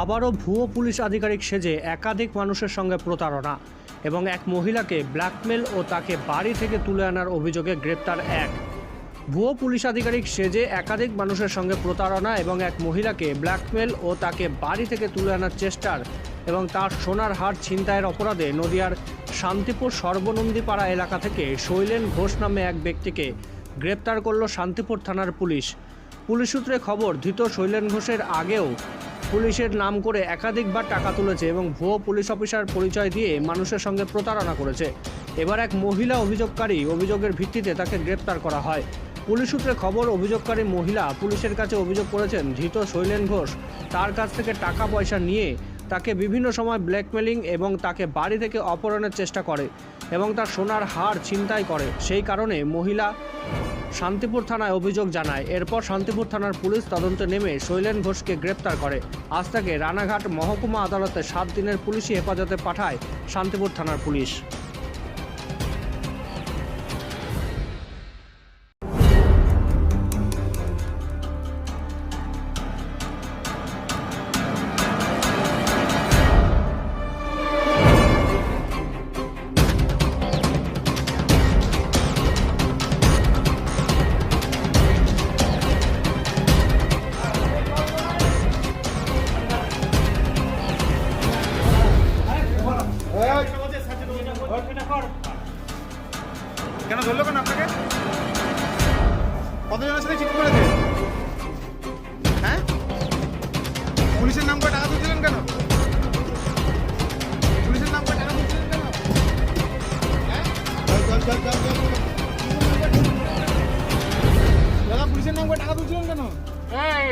আবারও ভুয়ো পুলিশ আধিকারিক সেজে একাধিক মানুষের সঙ্গে প্রতারণা এবং এক মহিলাকে ব্ল্যাকমেল ও তাকে বাড়ি থেকে তুলে আনার অভিযোগে গ্রেপ্তার এক। ভুয়ো পুলিশ আধিকারিক সেজে একাধিক মানুষের সঙ্গে প্রতারণা এবং এক মহিলাকে ব্ল্যাকমেল ও তাকে বাড়ি থেকে তুলে আনার চেষ্টার এবং তার সোনার হার ছিনতাইয়ের অপরাধে নদিয়ার শান্তিপুর সর্বনন্দীপাড়া এলাকা থেকে শৈলেন ঘোষ নামে এক ব্যক্তিকে গ্রেপ্তার করল শান্তিপুর থানার পুলিশ। পুলিশ সূত্রে খবর, ধৃত শৈলেন ঘোষের আগেও পুলিশের নাম করে একাধিকবার টাকা তুলেছে এবং ভুয়ো পুলিশ অফিসার পরিচয় দিয়ে মানুষের সঙ্গে প্রতারণা করেছে। এবার এক মহিলা অভিযোগকারী অভিযোগের ভিত্তিতে তাকে গ্রেপ্তার করা হয়। পুলিশ সূত্রে খবর, অভিযোগকারী মহিলা পুলিশের কাছে অভিযোগ করেছেন, ধৃত শৈলেন ঘোষ তার কাছ থেকে টাকা পয়সা নিয়ে তাকে বিভিন্ন সময় ব্ল্যাকমেলিং এবং তাকে বাড়ি থেকে অপহরণের চেষ্টা করে এবং তার সোনার হার ছিনতাই করে। সেই কারণে মহিলা শান্তিপুর থানায় অভিযোগ জানায়। এরপর শান্তিপুর থানার পুলিশ তদন্তে নেমে শৈলেন ঘোষকে গ্রেপ্তার করে। আজ তাকে রানাঘাট মহকুমা আদালতে সাত দিনের পুলিশি হেফাজতে পাঠায় শান্তিপুর থানার পুলিশ। কেন ধরলো কেন আপনাকে? কতজনের সাথে চিট করেছে? হ্যাঁ? পুলিশের নাম টাকা তুলছিলেন কেন? পুলিশের নাম করে টাকা তুলছিলেন কেন? হ্যাঁ? দাদা, পুলিশের নাম করে টাকা তুলছিলেন কেন? এই